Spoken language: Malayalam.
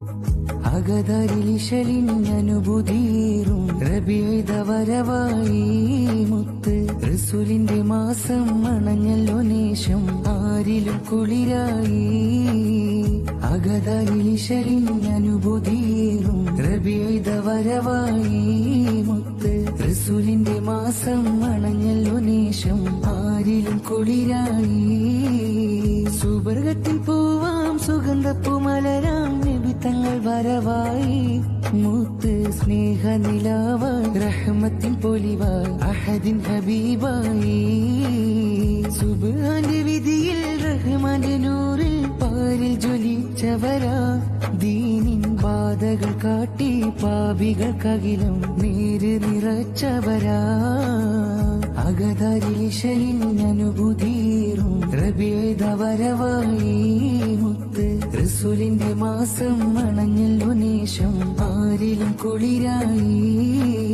അകതരിലിശലിഞ്ഞനുഭൂതിയേറും റബിയുടെ വരവായി മുത്ത് റസൂലിന്റെ മാസം മണഞ്ഞല്ലോ നേശം ആരിലും കുളിരായി. അകതരിലിശലിഞ്ഞനുഭൂതിയേറും റബിയുടെ വരവായി മുത്ത് റസൂലിന്റെ മാസം മണഞ്ഞല്ലോ നേശം ആരിലും കുളിരായി. സുബർഗത്തിൽ പൂവാം സുഗന്ധപ്പൂ മലരാം വരവായി. മൂത്ത് സ്നേഹ നിലാവ് റഹ്മത്തിൻ പൊലിവായി. അഹദിൻ ഹബീബായി. സുബാന്റെ വിധിയിൽ റഹ്മാന്റെ നൂറിൽ പാരിൽ ജ്വലിച്ചവരാ. ദീനിൻ പാതകൾ കാട്ടി പാപികൾക്കകിലും നീര് നിറച്ചവരാ. അകതരിശലിഞ്ഞനുഭൂതിയേറും റബിയുടെ വരവായി. മുത്ത് റസൂലിന്റെ മാസം മണഞ്ഞല്ലോ നേശം ആരിലും കുളിരായി.